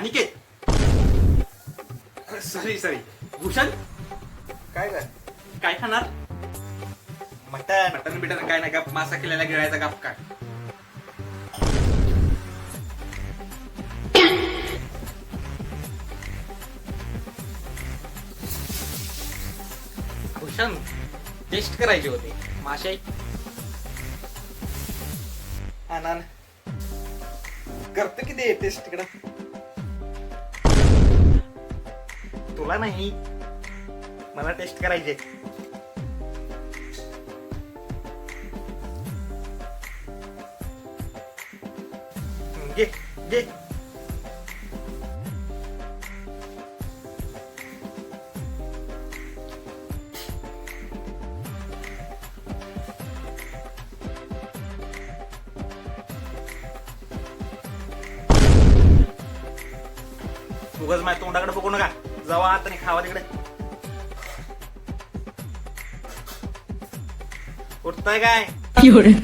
Aniket. Sorry sorry. Bhushan? काय काय काय खाणार? मटन मटन बिटन काय नाही गप. मासा केलेला गिळायचा गप काय? भूषण टेस्ट करायचे होते. मासे? करतो किती टेस्ट तिकडं तुला नाही मला टेस्ट करायचे हम्म, घे घे उगाच माझ्या तोंडाकडे बघू नका जावा आता नाही खावा तिकडे उठताय काय? 有人，